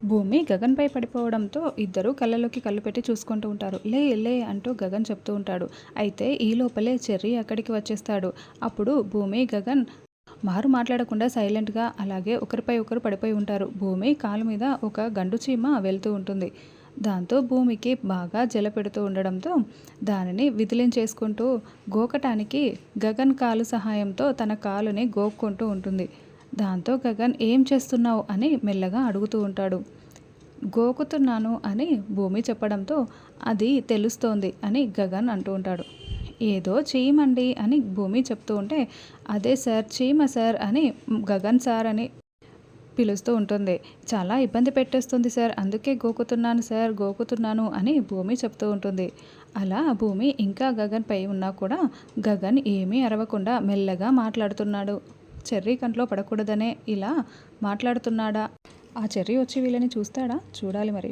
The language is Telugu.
భూమి గగన్పై పడిపోవడంతో ఇద్దరు కళ్ళలోకి కళ్ళు పెట్టి చూసుకుంటూ ఉంటారు. లే లే అంటూ గగన్ చెప్తూ ఉంటాడు. అయితే ఈ లోపలే చెర్రీ అక్కడికి వచ్చేస్తాడు. అప్పుడు భూమి గగన్ మారు మాట్లాడకుండా సైలెంట్గా అలాగే ఒకరిపై ఒకరు పడిపోయి ఉంటారు. భూమి కాలు మీద ఒక గండు చీమ వెళ్తూ ఉంటుంది. దాంతో భూమికి బాగా జల పెడుతూ ఉండడంతో దానిని విదిలించేసుకుంటూ గోకటానికి గగన్ కాలు సహాయంతో తన కాలుని గోక్కుంటూ ఉంటుంది. దాంతో గగన్ ఏం చేస్తున్నావు అని మెల్లగా అడుగుతూ ఉంటాడు. గోకుతున్నాను అని భూమి చెప్పడంతో అది తెలుస్తోంది అని గగన్ అంటూ ఉంటాడు. ఏదో చీమండి అని భూమి చెప్తూ ఉంటే అదే సార్ చీమ సార్ అని గగన్ సార్ అని పిలుస్తూ ఉంటుంది. చాలా ఇబ్బంది పెట్టేస్తుంది సార్ అందుకే గోకుతున్నాను సార్ గోకుతున్నాను అని భూమి చెప్తూ ఉంటుంది. అలా భూమి ఇంకా గగన్ పై ఉన్నా కూడా గగన్ ఏమీ అరవకుండా మెల్లగా మాట్లాడుతున్నాడు. చెర్రీ కంట్లో పడకూడదనే ఇలా మాట్లాడుతున్నాడా? ఆ చెర్రీ వచ్చి వీళ్ళని చూస్తాడా? చూడాలి మరి.